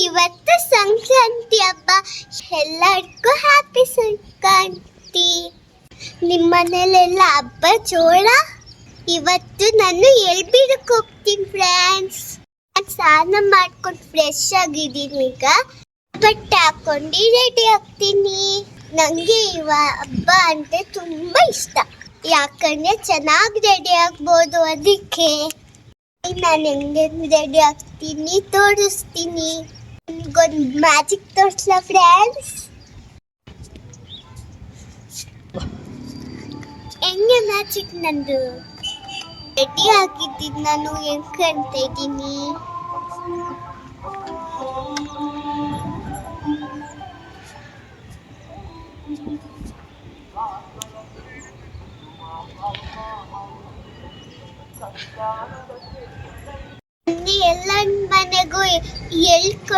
ಇವತ್ತು ಸಂಕ್ರಾಂತಿ ಹಬ್ಬ. ಎಲ್ಲರಿಗೂ ಹ್ಯಾಪಿ ಸಂಕ್ರಾಂತಿ. ನಿಮ್ಮ ಮನೇಲೆಲ್ಲ ಹಬ್ಬ ಜೋಳ? ಇವತ್ತು ನಾನು ಎಲ್ಬಿಡಕ್ಕೆ ಹೋಗ್ತೀನಿ ಫ್ರೆಂಡ್ಸ್ ನಾನು ಸ್ನಾನ ಮಾಡ್ಕೊಂಡು ಫ್ರೆಶ್ ಆಗಿದ್ದೀನಿ ಈಗ. ಬಟ್ಟೆ ಹಾಕೊಂಡು ರೆಡಿ ಆಗ್ತೀನಿ. ನನಗೆ ಇವ ಹಬ್ಬ ಅಂದರೆ ತುಂಬ ಇಷ್ಟ. ಯಾಕಂದ್ರೆ ಚೆನ್ನಾಗಿ ರೆಡಿ ಆಗ್ಬೋದು ಅದಕ್ಕೆ. ನಾನು ಹೆಂಗೆ ರೆಡಿ ಆಗ್ತೀನಿ? ತೋರಿಸ್ತೀನಿ. ನಿಮ್ಗೊಂದು ಮ್ಯಾಜಿಕ್ ತೋರಿಸ್ಲಾ ಫ್ರೆಂಡ್ಸ್ ಹೆಂಗೆ ಮ್ಯಾಜಿಕ್ ನಂದು? ರೆಡಿ ಆಗಿದ್ದೀನಿ ನಾನು ಹೆಂಗ್ ಕಾಣ್ತಾ ಇದ್ದೀನಿ?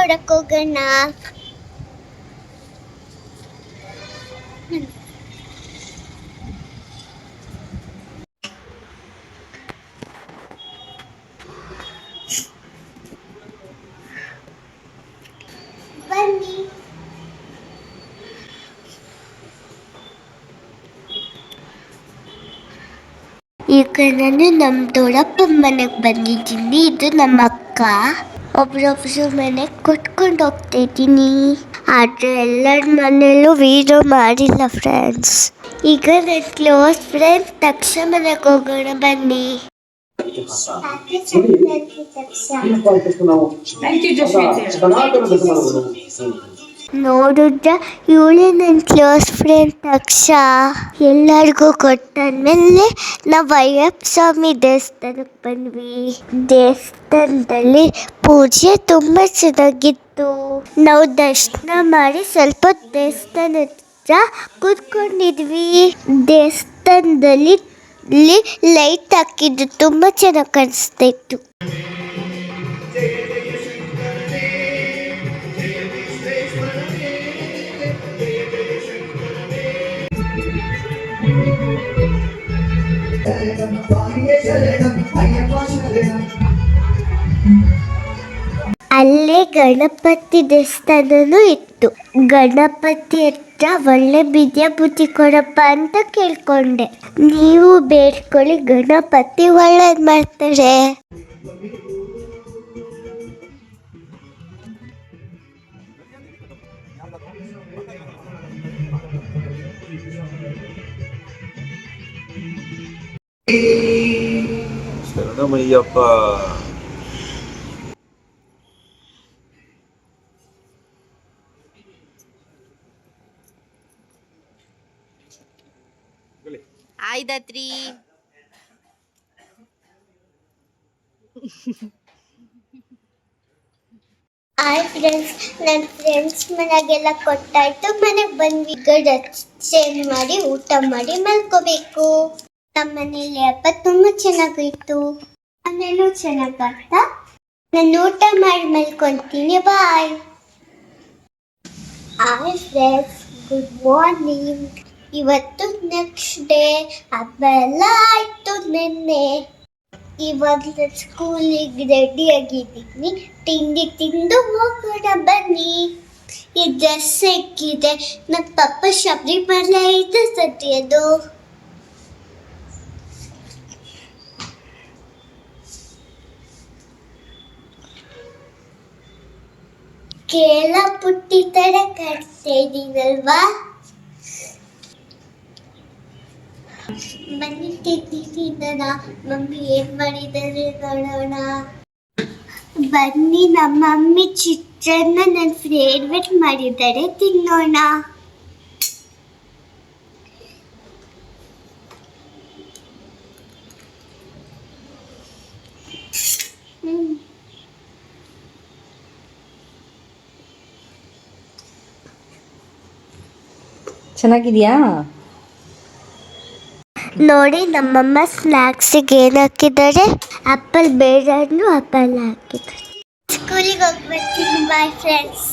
ಕೊಡಕ್ ಹೋಗೋಣ ಬನ್ನಿ. ಈಗ ನಾನು ನಮ್ಮ ದೊಡ್ಡಪ್ಪ ಮನೆಗೆ ಬಂದಿದ್ದೀನಿ. ಇದು ನಮ್ಮ ಅಕ್ಕ. ಒಬ್ರೊಬ್ರು ಮನೆಗೆ ಕೊಟ್ಕೊಂಡು ಹೋಗ್ತಾ ಇದ್ದೀನಿ ಆದರೆ ಎಲ್ಲರ ಮನೆಯಲ್ಲೂ ವೀಡಿಯೋ ಮಾಡಿಲ್ಲ ಫ್ರೆಂಡ್ಸ್ ಈಗ ನನ್ನ ಕ್ಲೋಸ್ ಫ್ರೆಂಡ್ ತಕ್ಷಣ ಮನೆಗೆ ಹೋಗೋಣ ಬನ್ನಿ ಥ್ಯಾಂಕ್ ಯು ನೋಡಿದ್ರೆ ಇವಳೇ ನನ್ನ ಕ್ಲೋಸ್ ಫ್ರೆಂಡ್ ತಕ್ಷ ಎಲ್ಲರಿಗೂ ಕೊಟ್ಟಾದ್ಮೇಲೆ ನಾವು ಅಯ್ಯಪ್ಪ ಸ್ವಾಮಿ ದೇವಸ್ಥಾನಕ್ಕೆ ಬಂದ್ವಿ. ದೇವಸ್ಥಾನದಲ್ಲಿ ಪೂಜೆ ತುಂಬ ಚೆನ್ನಾಗಿತ್ತು. ನಾವು ದರ್ಶನ ಮಾಡಿ ಸ್ವಲ್ಪ ದೇವಸ್ಥಾನ ಹತ್ರ ಕೂತ್ಕೊಂಡಿದ್ವಿ. ದೇವಸ್ಥಾನದಲ್ಲಿ ಲೈಟ್ ಹಾಕಿದ್ದು ತುಂಬ ಚೆನ್ನಾಗಿ ಕಾಣಿಸ್ತಾ ಇತ್ತು. ಅಲ್ಲೇ ಗಣಪತಿ ದೇವಸ್ಥಾನನೂ ಇತ್ತು. ಗಣಪತಿ ಹತ್ರ ಒಳ್ಳೆ ವಿದ್ಯಾ ಕೊಡಪ್ಪ ಅಂತ ಕೇಳ್ಕೊಂಡೆ. ನೀವು ಬೇಡ್ಕೊಳ್ಳಿ, ಗಣಪತಿ ಒಳ್ಳೇದ್ ಮಾಡ್ತಾರೆ. ಶರಣಮಯ್ಯಪ್ಪ ಆಯ್ದತ್ರಿ ಹಾಯ್ ಫ್ರೆಂಡ್ಸ್ ನನ್ನ ಫ್ರೆಂಡ್ಸ್ ಮನೆಗೆಲ್ಲ ಕೊಟ್ಟಾಯ್ತು. ಮನೆಗೆ ಬಂದ್ವಿ. ಚೇಂಜ್ ಮಾಡಿ ಊಟ ಮಾಡಿ ಮಲ್ಕೋಬೇಕು. ನಮ್ಮ ಮನೆಯಲ್ಲಿ ಹಬ್ಬ ತುಂಬ ಚೆನ್ನಾಗಿತ್ತು. ಮನೇಲೂ ಚೆನ್ನಾಗಾಗ್ತಾ ನಾನು ಊಟ ಮಾಡಿ ಮಲ್ಕೊತೀನಿ. Bye hi friends good morning ಇವತ್ತು ನೆಕ್ಸ್ಟ್ ಡೇ ಹಬ್ಬ ಎಲ್ಲ ಆಯ್ತು ನಿನ್ನೆ. ಇವಾಗ ಸ್ಕೂಲಿಗೆ ರೆಡಿ ಆಗಿದ್ದೀನಿ. ತಿಂಡಿ ತಿಂದು ಹೋಗೋಣ ಬನ್ನಿ. ಈ ಡ್ರೆಸ್ ಸಿಕ್ಕಿದೆ ನನ್ನ ಪಪ್ಪ ಶಬರಿಮಲೆ ಇದೆ ಸದ್ಯದು ಕೇಳ ಪುಟ್ಟಿ ತರ ಕಾಣಿಸ್ತಾ ಇದ್ದೀನಲ್ವಾ ಬನ್ನಿ ಮಮ್ಮಿ ಏನ್ ಮಾಡಿದ್ದಾರೆ ನೋಡೋಣ. ಬನ್ನಿ ನಮ್ಮ ಮಮ್ಮಿ ಚಿತ್ರಾನ್ನ ನನ್ನ ಫೇವ್ರೆಟ್ ಮಾಡಿದ್ದಾರೆ, ತಿನ್ನೋಣ. ಚೆನ್ನಾಗಿದ್ಯಾ? ನೋಡಿ ನಮ್ಮಮ್ಮ ಸ್ನ್ಯಾಕ್ಸಿಗೆ ಏನು ಹಾಕಿದ್ದಾರೆ? ಆಪಲ್ ಬೇಡ ಆಪಲ್ ಹಾಕಿದ್ದಾರೆ. ಸ್ಕೂಲಿಗೆ ಹೋಗ್ಬರ್ತೀನಿ ಬಾಯ್ ಫ್ರೆಂಡ್ಸ್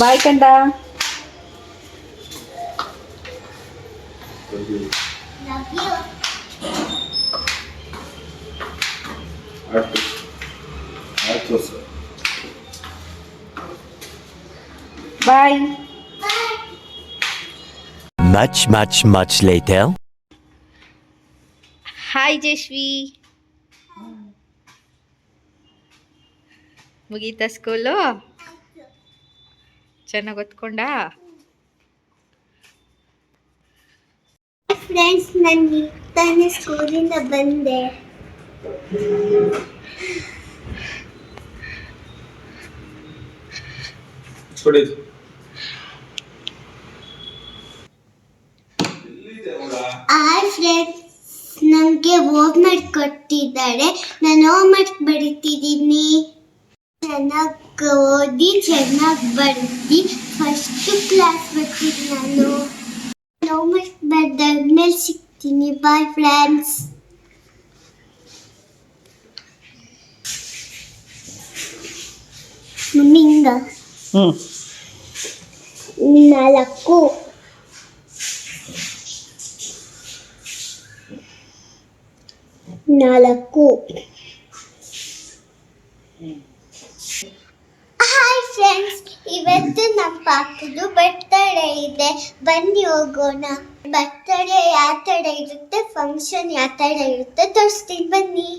ಬಾಯ್ ಕಂಡ ಲವ್ ಯು ಆಯ್ತು. ಆಯ್ತು sir. Bye Much, much, much later. Hi Jashvi ಮುಗೀತಾ ಸ್ಕೂಲು? ಚೆನ್ನಾಗಿ ಓದ್ಕೊಂಡ? ಫ್ರೆಂಡ್ಸ್ ನಾನು ತಾನೇ ಸ್ಕೂಲಿಂದ ಬಂದೆ. ಕೊಡಿ ಹಾಯ್ ಫ್ರೆಂಡ್ಸ್ ನನಗೆ ಹೋಮ್ ವರ್ಕ್ ಕೊಟ್ಟಿದ್ದಾರೆ. ನಾನು ಹೋಮ್ ವರ್ಕ್ ಚೆನ್ನಾಗಿ ಓದಿ, ಚೆನ್ನಾಗಿ ಬರ್ದು. ಫಸ್ಟ್ ಕ್ಲಾಸ್ ಬರ್ತೀನಿ ನಾನು. ಹೋಮ್ ವರ್ಕ್ ಬರ್ದಾದ್ಮೇಲೆ ಸಿಗ್ತೀನಿ. ಬಾಯ್ ಫ್ರೆಂಡ್ಸ್ ಹ್ಞೂ ನಾಲ್ಕು. ನಾಲ್ಕು. ಹಾಯ್ ಫ್ರೆಂಡ್ಸ್ ಇವತ್ತು ನಮ್ಮ ಪಾಪದು ಬರ್ತಡೇ ಇದೆ. ಬನ್ನಿ ಹೋಗೋಣ. ಬರ್ತಡೇ ಯಾವ ಥರ ಇರುತ್ತೆ ಫಂಕ್ಷನ್ ಯಾವ ಥರ ಇರುತ್ತೆ ತೋರಿಸ್ತೀನಿ. ಬನ್ನಿ.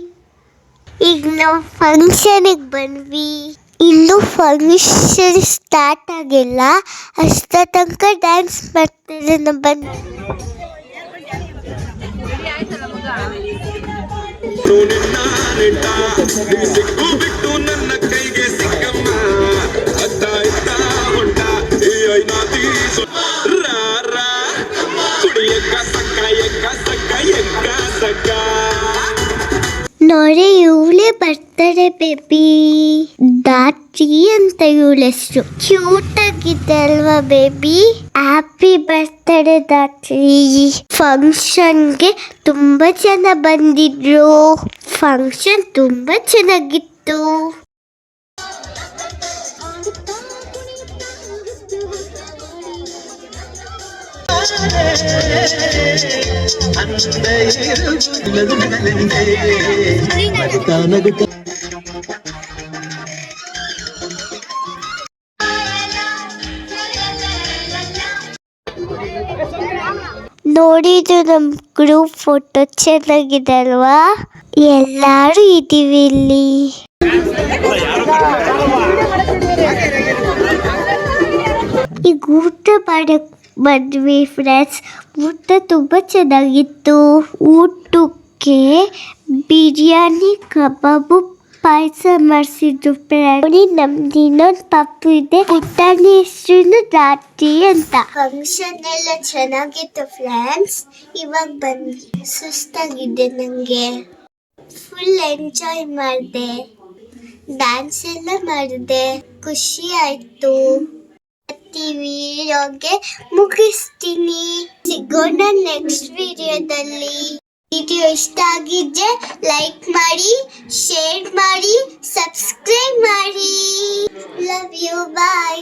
ಈಗ ನಾವು ಫಂಕ್ಷನಿಗೆ ಬಂದ್ವಿ. ಇಲ್ಲೂ ಫಂಕ್ಷನ್ ಸ್ಟಾರ್ಟ್ ಆಗಿಲ್ಲ. ಅಷ್ಟ ತನಕ ಡ್ಯಾನ್ಸ್ ಮಾಡ್ತಾರೆ ನಮ್ಮ ಬನ್ನಿ ಬಿಟ್ಟು ನನ್ನ ಕೈಗೆ ನೋಡಿ, ಇವಳೇ ಬರ್ತಾರೆ ಬೇಬಿ ದಾಟಿ ಅಂತ ಇವಳ ಹೆಸರು ಕ್ಯೂಟ್ ಆಗಿದೆ ಅಲ್ವಾ ಬೇಬಿ ಹ್ಯಾಪಿ ಬರ್ತ್ಡೇ ದಾಟಿ ಫಂಕ್ಷನ್ಗೆ ತುಂಬಾ ಜನ ಬಂದಿದ್ರು. ಫಂಕ್ಷನ್ ತುಂಬಾ ಚೆನ್ನಾಗಿತ್ತು. ನೋಡಿದ್ದು ನಮ್ಮ ಗ್ರೂಪ್ ಫೋಟೋ ಚೆನ್ನಾಗಿದೆ ಅಲ್ವಾ? ಎಲ್ಲಾರು ಇದೀವಿ ಇಲ್ಲಿ. ಈಗ ಊಟ ಮಾಡಕ್ ಬಂದ್ವಿ ಫ್ರೆಂಡ್ಸ್ ಊಟ ತುಂಬ ಚೆನ್ನಾಗಿತ್ತು. ಊಟಕ್ಕೆ ಬಿರಿಯಾನಿ, ಕಬಾಬು ಪಾಯಸ ಮಾಡಿಸಿದ್ದು ನೋಡಿ ನಮ್ದು ಇನ್ನೊಂದು ಪಪ್ಪು ಇದೆ. ಪುಟ್ಟಣಿ ಹೆಸರು ರಾತ್ರಿ ಅಂತ. ಫಂಕ್ಷನ್ ಎಲ್ಲ ಚೆನ್ನಾಗಿತ್ತು ಫ್ರೆಂಡ್ಸ್ ಇವಾಗ ಬಂದ್ವಿ ಸುಸ್ತಾಗಿದೆ ನನಗೆ ಫುಲ್ ಎಂಜಾಯ್ ಮಾಡಿದೆ. ಡ್ಯಾನ್ಸ್ ಎಲ್ಲ ಮಾಡಿದೆ. ಖುಷಿ ಆಯ್ತು. ಈ ವಿಡಿಯೋಗೆ ಮುಗಿಸ್ತೀನಿ. ಸಿಗೋಣ ನೆಕ್ಸ್ಟ್ ವಿಡಿಯೋದಲ್ಲಿ ವಿಡಿಯೋ ಇಷ್ಟ ಆಗಿದ್ರೆ ಲೈಕ್ ಮಾಡಿ ಶೇರ್ ಮಾಡಿ ಸಬ್ಸ್ಕ್ರೈಬ್ ಮಾಡಿ. Love you bye